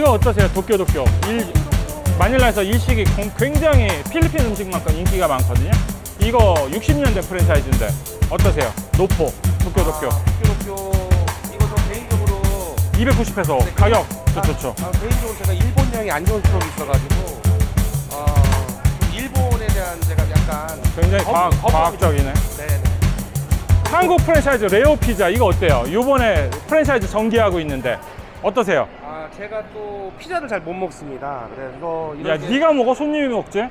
이거 어떠세요? 도쿄 도쿄. 일, 마닐라에서 일식이 공- 굉장히 필리핀 음식만큼 인기가 많거든요. 이거 60년대 프랜차이즈인데 어떠세요? 노포 도쿄 도쿄. 도쿄 이거 저 개인적으로 290페소 가격 아, 좋죠. 아, 개인적으로 제가 일본형이 안 좋은 추억이 있어가지고 어, 일본에 대한 제가 약간 굉장히 거부- 과학, 거부감이 과학적이네. 좀- 네네. 한국 프랜차이즈 레오 피자 이거 어때요? 요번에 프랜차이즈 전개하고 있는데 어떠세요? 아 제가 또 피자를 잘 못 먹습니다. 그래서 야, 게 네가 먹어 손님이 먹지?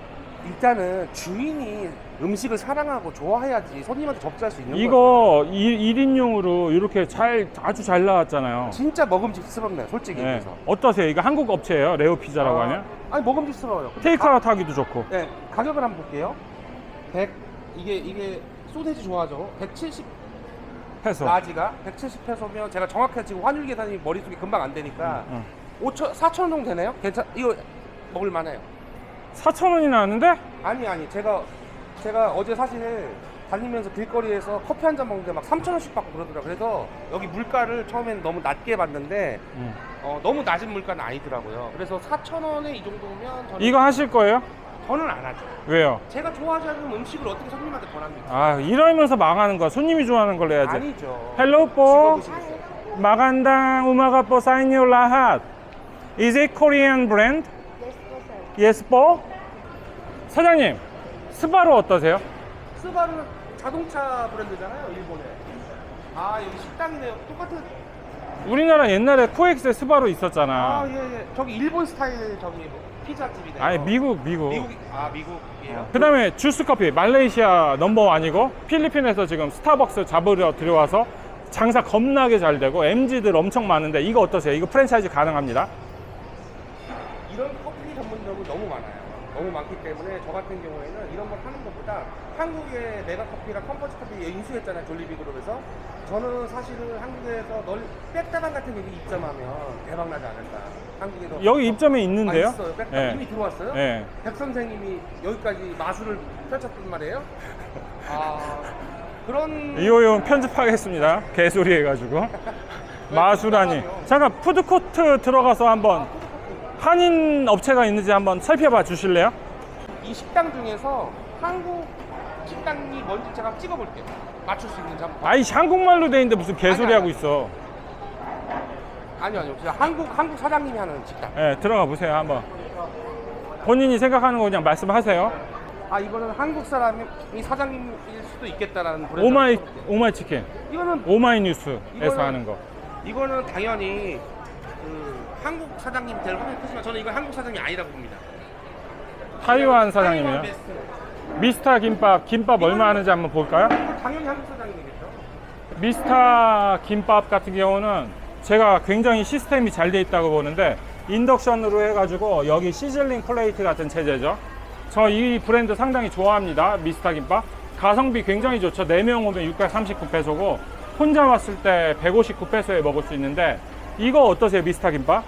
일단은 주인이 음식을 사랑하고 좋아해야지 손님한테 접수할 수 있는 거예요. 이거 1, 인용으로 이렇게 잘 아주 잘 나왔잖아요. 진짜 먹음직스럽네요, 솔직히 네. 어떠세요? 이거 한국 업체예요? 레오 피자라고 아, 하냐? 아니 먹음직스러워요. 테이크아웃 하기도 좋고. 네, 가격을 한번 볼게요. 100 이게 이게 소세지 좋아하죠. 170 해서. 라지가 170페소면 제가 정확하게 지금 환율 계산이 머릿속에 금방 안 되니까 응. 5천 4천 원 정도 되나요? 괜찮 이거 먹을 만해요. 4천 원이 나왔는데? 아니 아니 제가 제가 어제 사실 달리면서 길거리에서 커피 한 잔 먹는데 막 3천 원씩 받고 그러더라고요. 그래서 여기 물가를 처음엔 너무 낮게 봤는데 음. 어, 너무 낮은 물가는 아니더라고요. 그래서 4천 원에 이 정도면 저는 이거 하실 거예요? 저는 안 하죠. 왜요? 제가 좋아하지 않는 음식을 어떻게 손님한테 권합니까? 아 이러면서 망하는 거야. 손님이 좋아하는 걸 해야지. 아니죠. 헬로 뽀 직업이시겠어요? 마간당 우마가 뽀 사인요 라핫. Is it Korean brand? Yes, po. 사장님, 스바루 어떠세요? 스바루는 자동차 브랜드잖아요, 일본에. 아 여기 식당이네요. 똑같은. 우리나라 옛날에 코엑스에 스바루 아 있었잖아. 예예. 저기 일본 스타일 저기 뭐 피자집이네요. 아니 미국 미국. 미국 아 미국이에요. 그다음에 주스 커피 말레이시아 넘버 아니고 필리핀에서 지금 스타벅스 잡으려 들어와서 장사 겁나게 잘 되고 MG들 엄청 많은데 이거 어떠세요? 이거 프랜차이즈 가능합니다. 이런 커피 전문점은 너무 많아요. 너무 많기 때문에 저 같은 경우에는 이런 걸 하는 것보다 한국의 메가커피랑 컴포트 커피 인수했잖아요 졸리비 그룹에서 저는 사실은 한국에서 널 백다방 같은 게 입점하면 대박 나지 않을까 한국에서 여기 입점에 아, 있는데요. 있어요 백다방 예. 이미 들어왔어요 예. 백 선생님이 여기까지 마술을 펼쳤단 말이에요 아 그런 이호용 편집하겠습니다. 개소리 해가지고 마수라니. 잠깐 푸드코트 들어가서 한번 한인 업체가 있는지 한번 살펴봐 주실래요? 이 식당 중에서 한국 식당이 뭔지 제가 찍어볼게요 맞출 수 있는지 한번 아이 한국말로 돼 있는데 무슨 개소리 아니, 하고 아니. 있어. 아니요 아니요 진짜 한국 한국 사장님이 하는 식당 예, 들어가 보세요 한번. 본인이 생각하는 거 그냥 말씀하세요. 아 이거는 한국 사람이 사장님일 수도 있겠다라는 브랜드. 오마이 오마이 치킨, 이거는 오마이 뉴스에서 이거는- 하는 거. 이거는 당연히 그 한국 사장님 될 확률이 크지만 저는 이건 한국 사장이 아니라고 봅니다. 타이완 사장님이요. 베스트. 미스터 김밥 김밥 얼마 하는지 한번 볼까요? 이건 당연히 한국 사장님이겠죠. 미스터 김밥 같은 경우는 제가 굉장히 시스템이 잘 돼 있다고 보는데 인덕션으로 해가지고 여기 시즐링 플레이트 같은 체제죠. 저 이 브랜드 상당히 좋아합니다. 미스터 김밥. 가성비 굉장히 좋죠. 4명 오면 639페소고 혼자 왔을 때 159페소에 먹을 수 있는데 이거 어떠세요? 미스터 김밥?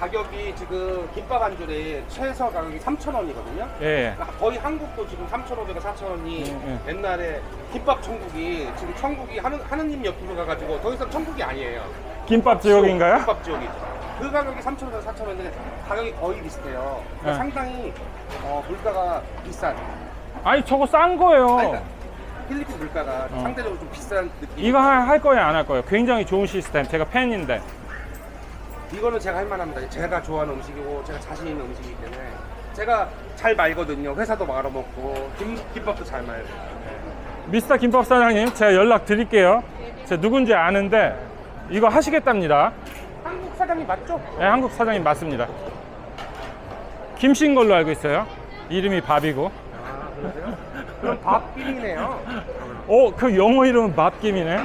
가격이 지금 김밥 한 줄에 최저 가격이 3,000원이거든요. 예. 거의 한국도 지금 3,500원, 4,000원이 음, 옛날에 김밥 천국이 지금 천국이 하느, 하느님 옆으로 가가지고 더 이상 천국이 아니에요. 김밥 지옥인가요? 김밥 지옥이죠. 그 가격이 3,000원, 4,000원인데 가격이 거의 비슷해요. 그러니까 네. 상당히 어, 물가가 비싼. 아니 저거 싼 거예요. 아니, 그러니까 필리핀 물가가 어. 상대적으로 좀 비싼 느낌. 이거 할, 할 거예요? 안 할 거예요? 굉장히 좋은 시스템. 제가 팬인데. 이거는 제가 할 만합니다. 제가 좋아하는 음식이고 제가 자신 있는 음식이기 때문에 제가 잘 말거든요. 회사도 말아먹고 김, 김밥도 잘 말고. 미스터 김밥 사장님 제가 연락 드릴게요. 제가 누군지 아는데 이거 하시겠답니다. 한국 사장님 맞죠? 네, 한국 사장님 맞습니다. 김씨인 걸로 알고 있어요. 이름이 밥이고. 아 그러세요? 그럼 밥빔이네요. 오, 그 영어 이름은 밥김이네.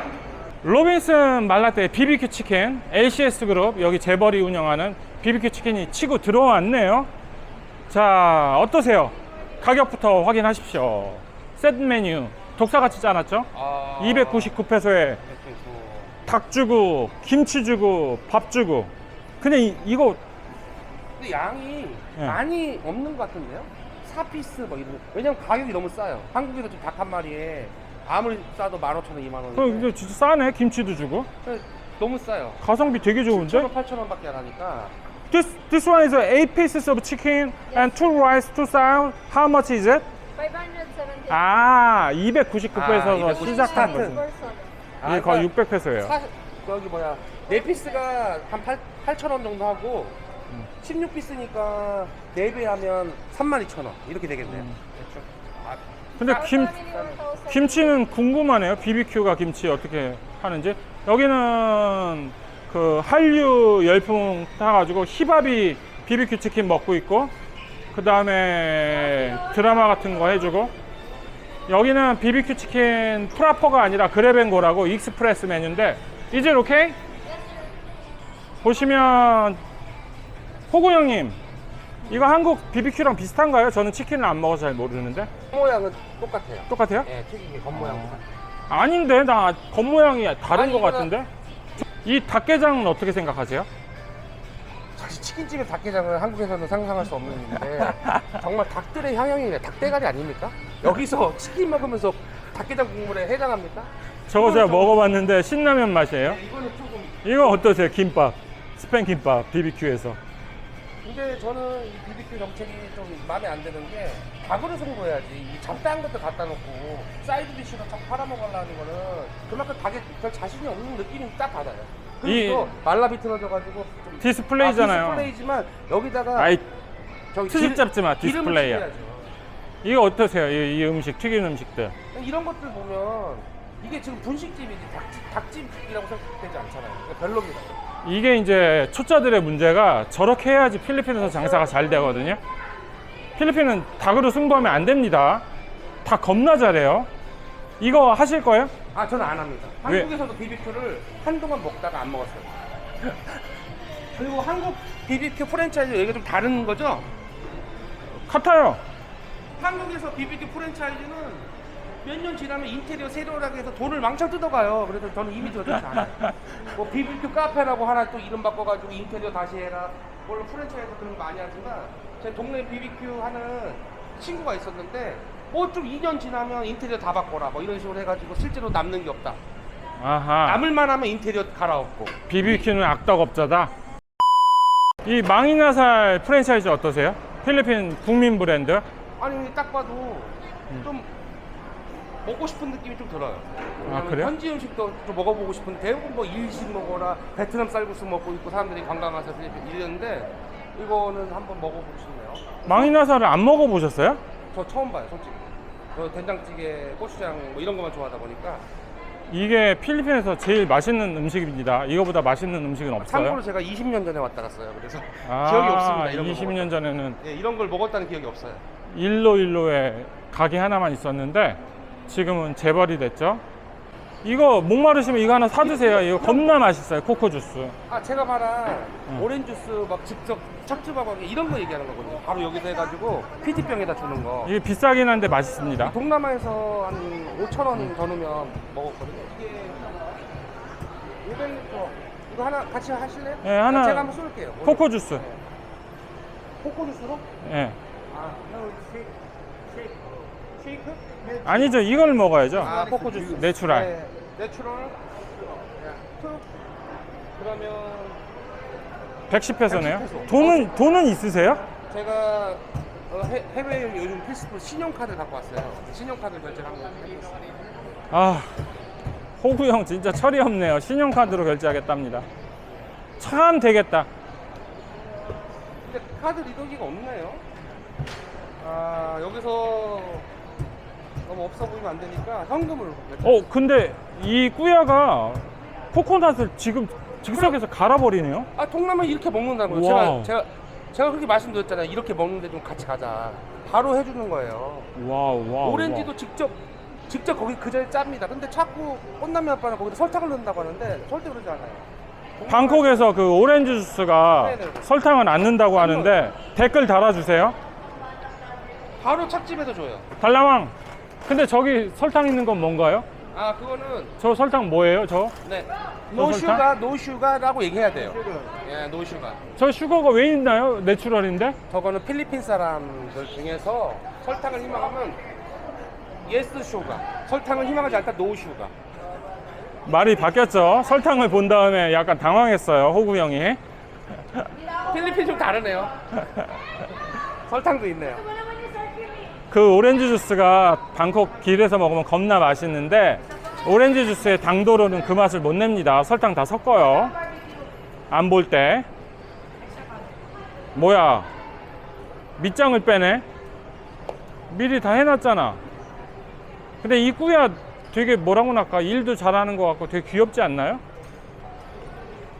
로빈슨 말라떼 BBQ 치킨, LCS 그룹, 여기 재벌이 운영하는 BBQ 치킨이 치고 들어왔네요. 자, 어떠세요? 가격부터 확인하십시오. 세트 메뉴, 독사같이 짜놨죠? 아, 299페소에 닭 주고, 김치 주고, 밥 주고. 근데 이, 이거 근데 양이 예. 많이 없는 것 같은데요? 4피스 뭐 이런. 왜냐면 가격이 너무 싸요. 한국에서 지금 닭 한 마리에 아무리 싸도 15,000원, 2만 원. 그 이거 진짜 싸네. 김치도 주고. 너무 싸요. 가성비 되게 좋은데? 7천 8천 원밖에 안 하니까 This this one is eight pieces of chicken and two rice, two salad. How much is it? 570 아, 299페소에서 아, 시작한 스타트. 거지. person. 아, 이게 거의 그러니까 600페소예요. 사, 거기 뭐야 네 피스가 한 8, 8천 원 정도 하고 음. 16피스니까 4배 하면 32,000원 이렇게 되겠네요. 음. 그렇죠. 아, 근데 김 1,000. 김치는 궁금하네요. BBQ가 김치 어떻게 하는지. 여기는 그 한류 열풍 타가지고 히밥이 BBQ 치킨 먹고 있고, 그 다음에 드라마 같은 거 해주고, 여기는 BBQ 치킨 프라퍼가 아니라 그래뱅고라고 익스프레스 메뉴인데, 이제 오케이? 보시면, 호구 형님, 이거 한국 BBQ랑 비슷한가요? 저는 치킨을 안 먹어서 잘 모르는데. 겉모양은 똑같아요. 똑같아요? 예, 튀김이 겉모양. 아닌데 나 겉모양이 다른 아니, 것 이거- 같은데 이 닭게장은 어떻게 생각하세요? 사실 치킨집의 닭게장은 한국에서는 상상할 수 없는 일인데 정말 닭들의 향연이네. 닭대가리 아닙니까? 여기서 치킨 먹으면서 닭게장 국물에 해당합니까? 저거 제가 먹어봤는데 신라면 맛이에요. 네, 이거는 조금 이거 어떠세요? 김밥. 스팸 김밥 BBQ에서. 근데 저는 이 BBQ 정책이 좀 마음에 안 드는 게 닭으로 승부해야지. 이 잡다한 것도 갖다 놓고 사이드 디쉬로 자꾸 팔아먹으려는 거는 그만큼 닭에 별 자신이 없는 느낌이 딱 받아요. 그리고 이- 말라 비틀어져가지고 좀 디스플레이잖아요. 아, 디스플레이지만 여기다가 아이 저기 트집 기- 잡지 마 기름을 디스플레이야. 칠해야죠. 이거 어떠세요? 이, 이 음식 튀긴 음식들. 이런 것들 보면 이게 지금 분식집이지 닭집, 닭집이라고 생각되지 않잖아요. 그러니까 별로입니다. 이게 이제 초짜들의 문제가 저렇게 해야지 필리핀에서 장사가 잘 되거든요. 필리핀은 닭으로 승부하면 안 됩니다. 닭 겁나 잘해요. 이거 하실 거예요? 아 저는 안 합니다. 왜? 한국에서도 BBQ를 한동안 먹다가 안 먹었어요. 그리고 한국 BBQ 프랜차이즈 여기가 좀 다른 거죠? 같아요 한국에서 BBQ 프랜차이즈는 몇 년 지나면 인테리어 세로라고 해서 돈을 망쳐 뜯어가요. 그래서 저는 이미지가 좋지 않아요. 뭐 BBQ 카페라고 하나 또 이름 바꿔가지고 인테리어 다시 해라. 물론 프랜차이즈 그런 거 많이 하지만 제 동네 BBQ 하는 친구가 있었는데 뭐 좀 2년 지나면 인테리어 다 바꿔라. 뭐 이런 식으로 해가지고 실제로 남는 게 없다. 아하 남을만 하면 인테리어 갈아엎고. BBQ는 악덕업자다. 이 망이나살 프랜차이즈 어떠세요? 필리핀 국민 브랜드. 아니 딱 봐도 좀 먹고 싶은 느낌이 좀 들어요. 아, 그래요? 현지 음식도 좀 먹어보고 싶은데 대부분 뭐 일식 먹어라 베트남 쌀국수 먹고 있고 사람들이 관광 가서 이랬는데 이거는 한번 먹어보고 싶네요. 망이나살을 안 먹어보셨어요? 저 처음 봐요, 솔직히. 저 된장찌개, 고추장 뭐 이런 것만 좋아하다 보니까 이게 필리핀에서 제일 맛있는 음식입니다. 이거보다 맛있는 음식은 참고로 없어요. 제가 20년 전에 왔다 갔어요. 그래서 아, 기억이 없습니다. 이런 거 20년 전에는 예, 이런 걸 먹었다는 기억이 없어요. 일로 일로에 가게 하나만 있었는데 지금은 재벌이 됐죠. 이거 목마르시면 이거 하나 사드세요. 이거 겁나 맛있어요. 코코 주스. 아 제가 말한 응. 오렌지 주스 막 직접 착즙하고 이런 거 얘기하는 거거든요. 바로 여기서 해가지고 PT병에다 주는 거. 이게 비싸긴 한데 맛있습니다. 동남아에서 한 5천 원 더 넣으면 먹었거든요. 이게 500리터. 이거 하나 같이 하실래요? 네, 하나. 제가 한번 쏠게요. 코코 주스. 코코 주스로? 예. 아, 쉐이크. 네. 아니죠. 이걸 먹어야죠. 아, 코코 주스. 내추럴. 네, 내추럴. 툭. 그러면 110페소네요. 110 페소. 돈은 돈은 있으세요? 제가 어, 해, 해외 요즘 필수품 신용카드 갖고 왔어요. 신용카드 결제를 한번 해봤어요. 아 호구 형 진짜 철이 없네요. 신용카드로 결제하겠답니다. 참 되겠다. 근데 카드 리더기가 없네요. 아 여기서 너무 없어 보이면 안 되니까 현금으로. 어 근데 이 꾸야가 코코넛을 지금 즉석에서 갈아버리네요. 아 동남아 이렇게 먹는다고요. 와우. 제가 제가 제가 그렇게 말씀드렸잖아요. 이렇게 먹는데 좀 같이 가자. 바로 해주는 거예요. 와우 와우. 오렌지도 직접 직접 거기 그 자리에 짭니다. 근데 자꾸 꽃남매 아빠는 거기다 설탕을 넣는다고 하는데 절대 그러지 않아요. 와우. 방콕에서 그 오렌지 주스가 네네. 설탕을 안 넣는다고 하는데 댓글 달아주세요. 바로 착집해서 줘요. 달라왕. 근데 저기 설탕 있는 건 뭔가요? 아 그거는 저 설탕 뭐예요? 저? 네. 너노 설탕? 슈가, 노 슈가라고 얘기해야 돼요. 예, 노 슈가. 저 슈거가 왜 있나요? 내추럴인데? 저거는 필리핀 사람들 중에서 설탕을 희망하면 예스 슈가. 설탕을 희망하지 않다 노 슈가. 말이 바뀌었죠. 설탕을 본 다음에 약간 당황했어요. 호구 형이. 필리핀 좀 다르네요. 설탕도 있네요. 그 오렌지 주스가 방콕 길에서 먹으면 겁나 맛있는데 오렌지 주스의 당도로는 그 맛을 못 냅니다. 설탕 다 섞어요. 안 볼 때. 뭐야? 밑장을 빼네? 미리 다 해놨잖아. 근데 이 꾸야 되게 뭐라고 할까? 일도 잘하는 것 같고 되게 귀엽지 않나요?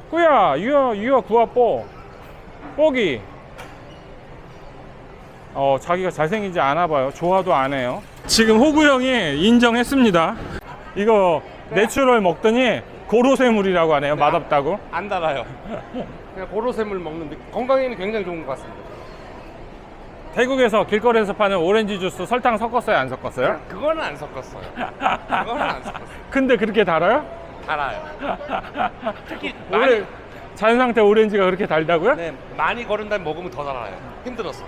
꾸야, 유어, 유어 구아 뽀. 뽀기. 어, 자기가 잘생기지 않아 봐요. 좋아도 안 해요. 지금 호구 형이 인정했습니다. 이거 내추럴 먹더니 고로쇠물이라고 하네요. 맛없다고. 안 달아요. 그냥 고로쇠물 먹는 느낌. 건강에는 굉장히 좋은 것 같습니다. 태국에서 길거리에서 파는 오렌지 주스 설탕 섞었어요? 안 섞었어요? 그거는 안 섞었어요. 그거는 안 섞었어요. 근데 그렇게 달아요? 달아요. 특히 원래 많이, 잔 상태 오렌지가 그렇게 달다고요? 네, 많이 거른 다음에 먹으면 더 달아요. 힘들었어.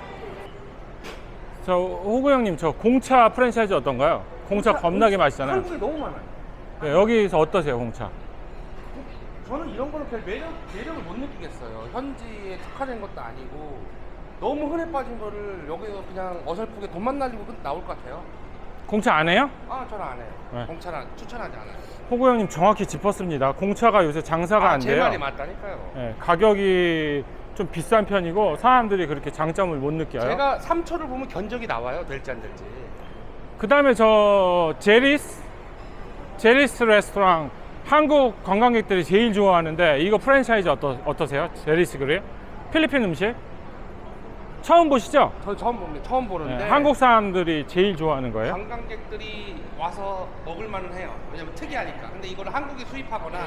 저 호구 형님 저 공차 프랜차이즈 어떤가요? 공차 겁나게 맛있잖아요. 한국에 너무 많아요. 네, 여기서 어떠세요, 공차? 저는 이런 거는 별 매력, 매력을 못 느끼겠어요. 현지에 특화된 것도 아니고 너무 흔해 빠진 거를 여기서 그냥 어설프게 돈만 날리고 끝 나올 것 같아요. 공차 안 해요? 아, 저는 안 해요. 네. 공차는 추천하지 않아요. 호구 형님 정확히 짚었습니다. 공차가 요새 장사가 아, 안 제 돼요. 말이 맞다니까요. 네, 가격이 좀 비싼 편이고 사람들이 그렇게 장점을 못 느껴요. 제가 3초를 보면 견적이 나와요. 될지 안 될지. 그 다음에 저 제리스 제리스 레스토랑 한국 관광객들이 제일 좋아하는데 이거 프랜차이즈 어떠, 어떠세요? 제리스 그래요? 필리핀 음식? 처음 보시죠? 저 처음 봅니다. 처음 보는데 네, 한국 사람들이 제일 좋아하는 거예요. 관광객들이 와서 먹을 만은 해요. 왜냐면 특이하니까. 근데 이거를 한국에 수입하거나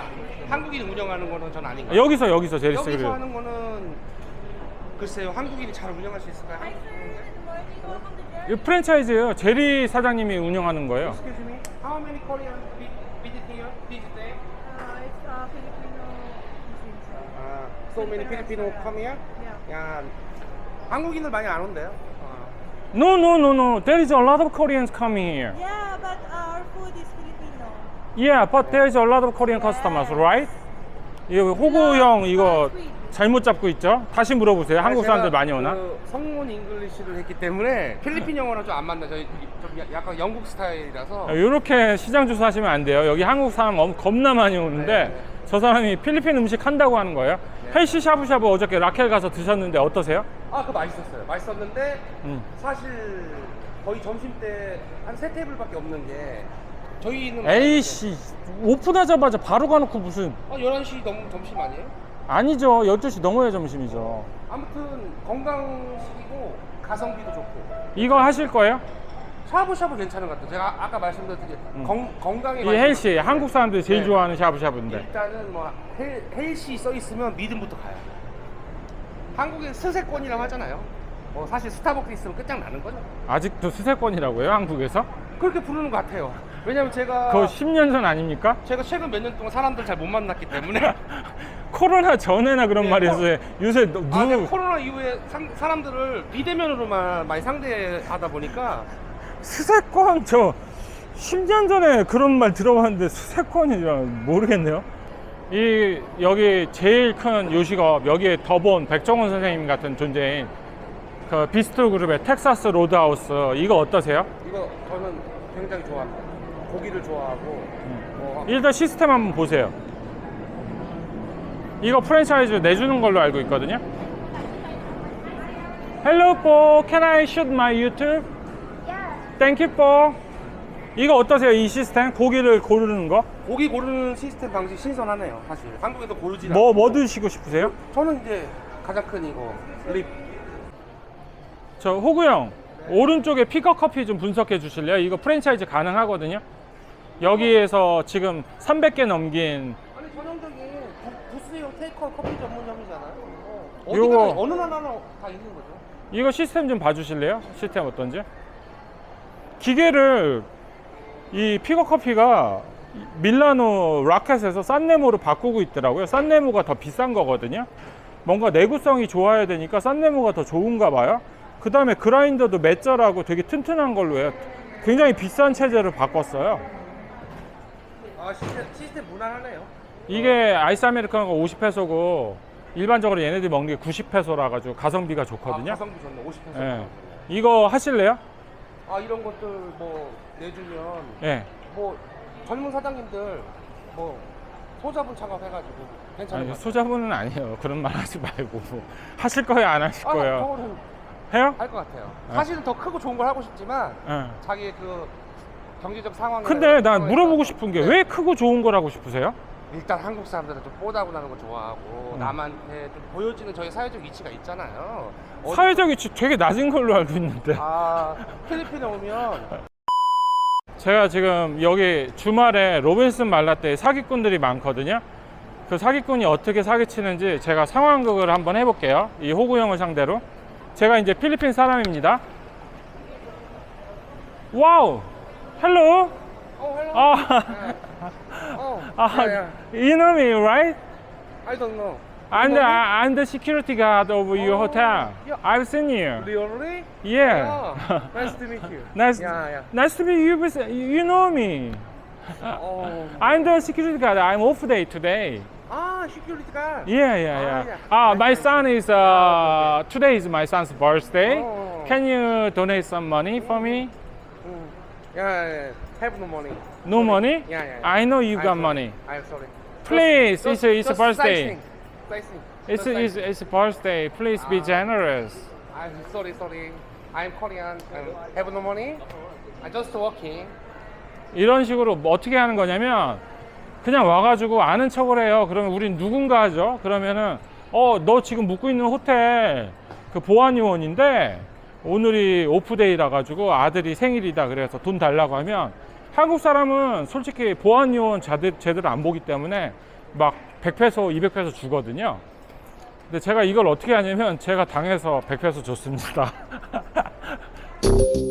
한국인이 운영하는 거는 전 아닌 것 같아요. 여기서 여기서 제리스 여기서 그래요. 하는 거는 글쎄요. 한국인이 잘 운영할 수 있을까요? 이 프랜차이즈예요. 제리 사장님이 운영하는 거예요. Excuse me. How many Korean vi- visit here this day? Uh, it's uh, Filipino cuisine. 아, so many Filipino come here? Yeah. 야, 한국인들 많이 안 온대요. 어. No, no, no, no. There is a lot of Koreans coming here. Yeah, but our food is Filipino. Yeah, but there is a lot of Korean customers, right? 이거 호구 형 이거 잘못 잡고 있죠? 다시 물어보세요. 한국 사람들 많이 오나? 그 성문 잉글리시를 했기 때문에 필리핀 영어랑 좀 안 맞나. 저희 좀 야- 약간 영국 스타일이라서. 이렇게 시장 조사하시면 안 돼요. 여기 한국 사람 엄- 겁나 많이 오는데 네. 저 사람이 필리핀 음식 한다고 하는 거예요. 네. 헬시 샤브샤브 어저께 라켈 가서 드셨는데 어떠세요? 아, 그거 맛있었어요. 맛있었는데 음. 사실 거의 점심 때한 세 테이블밖에 없는 게 저희는 에이씨 오픈하자마자 바로 가놓고 무슨 어, 11시 넘으면 점심 아니에요? 아니죠 12시 넘어야 점심이죠 아무튼 건강식이고 가성비도 좋고 이거 하실 거예요? 샤브샤브 괜찮은 것 같아요. 제가 아- 아까 말씀드렸듯이 건, 건강에 이 많이 헬시 한국 사람들이 제일 네. 좋아하는 샤브샤브인데 일단은 뭐 헬, 헬시 써 있으면 믿음부터 가요. 한국에 스세권이라고 하잖아요. 뭐 사실 스타벅스 있으면 끝장나는 거죠. 아직도 수세권이라고요 한국에서? 그렇게 부르는 것 같아요. 왜냐면 제가 그거 10년 전 아닙니까? 제가 최근 몇 년 동안 사람들 잘 못 만났기 때문에 코로나 전에나 그런 네, 말이 코- 있어요 요새 누, 아, 근데 누 코로나 이후에 상, 사람들을 비대면으로만 많이 상대하다 보니까 수세권 저 10년 전에 그런 말 들어봤는데 수세권이라 모르겠네요. 이 여기 제일 큰 요식업 여기에 더본 백종원 선생님 같은 존재인 그 비스트로 그룹의 텍사스 로드하우스 이거 어떠세요? 이거 저는 굉장히 좋아합니다. 고기를 좋아하고 뭐 일단 시스템 한번 보세요. 이거 프랜차이즈 내주는 걸로 알고 있거든요. Hello, Paul. Can I shoot my YouTube? Paul. 이거 어떠세요? 이 시스템? 고기를 고르는 거? 고기 고르는 시스템 방식 신선하네요. 사실 한국에도 고르지 뭐, 뭐 드시고 싶으세요? 저는 이제 가장 큰 이거 립. 저 호구 형, 오른쪽에 피커 커피 좀 분석해 주실래요? 이거 프랜차이즈 가능하거든요. 여기에서 지금 300개 넘긴 아니 전형적인 부- 부스용 테이크아웃 커피 전문점이잖아요. 어, 어디 요거- 어느 나라나 다 있는 거죠. 이거 시스템 좀 봐주실래요? 시스템 어떤지? 기계를 이 피거 커피가 밀라노 라켓에서 싼네모로 바꾸고 있더라고요. 싼네모가 더 비싼 거거든요. 뭔가 내구성이 좋아야 되니까 싼네모가 더 좋은가 봐요. 그 다음에 그라인더도 매절하고 되게 튼튼한 걸로 해요. 굉장히 비싼 체제로 바꿨어요. 아 시스템, 시스템 무난하네요. 이게 아이스 아메리카노가 50페소고 일반적으로 얘네들이 먹는 게 90페소라 가지고 가성비가 좋거든요. 아, 가성비 좋네. 50페소. 예. 이거 하실래요? 아 이런 것들 뭐 내주면 예. 뭐 젊은 사장님들 뭐 소자분 창업해가지고 괜찮은 아니. 소자분은 아니에요. 그런 말 하지 말고 하실 거예요, 안 하실 아, 거예요? 저거는 해요? 할것 같아요. 아. 사실은 더 크고 좋은 걸 하고 싶지만 예. 자기의 그 경제적 상황이 근데 난 물어보고 싶은 게 왜 크고 좋은 걸 하고 싶으세요? 일단 한국 사람들은 좀 뽀다고 나는 거 좋아하고 음. 남한테 좀 보여지는 저희 사회적 위치가 있잖아요. 어디- 사회적 위치 되게 낮은 걸로 알고 있는데. 아 필리핀에 오면 제가 지금 여기 주말에 로빈슨 말라떼 사기꾼들이 많거든요. 그 사기꾼이 어떻게 사기치는지 제가 상황극을 한번 해볼게요. 이 호구 형을 상대로. 제가 이제 필리핀 사람입니다. 와우! 헬로! 어 헬로. 아, Oh, yeah, yeah. You know me, right? I don't know. I'm the, I'm the security guard of your oh, hotel. yeah. I've seen you. Really? Yeah. Yeah. Oh, nice to meet you. Nice, Yeah, yeah. nice to meet you. Uh, you know me. Oh. I'm the security guard. I'm off day today. Ah, security guard. Yeah, yeah, Ah, yeah. yeah. Ah, my son is uh, ah, today is my son's birthday. Oh. Can you donate some money for me? Mm. Yeah, yeah, yeah. Have no money. No money? Yeah, yeah. yeah. I know you I'm got sorry. money. I'm sorry. Please, Just- it's a, it's a just birthday. sightseeing. Sightseeing. It's Just a, it's, sightseeing. it's a birthday. Please be Ah. generous. I'm sorry, sorry. I'm Korean. Um, have no money. I'm just working. 이런 식으로 뭐 어떻게 하는 거냐면 그냥 와가지고 아는 척을 해요. 그러면 우린 누군가 하죠. 그러면은 어 너 지금 묵고 있는 호텔 그 보안 요원인데 오늘이 오프데이라 가지고 아들이 생일이다 그래서 돈 달라고 하면 한국 사람은 솔직히 보안 요원 제대로 안 보기 때문에 막 100페소, 200페소 주거든요. 근데 제가 이걸 어떻게 하냐면 제가 당해서 100페소 줬습니다.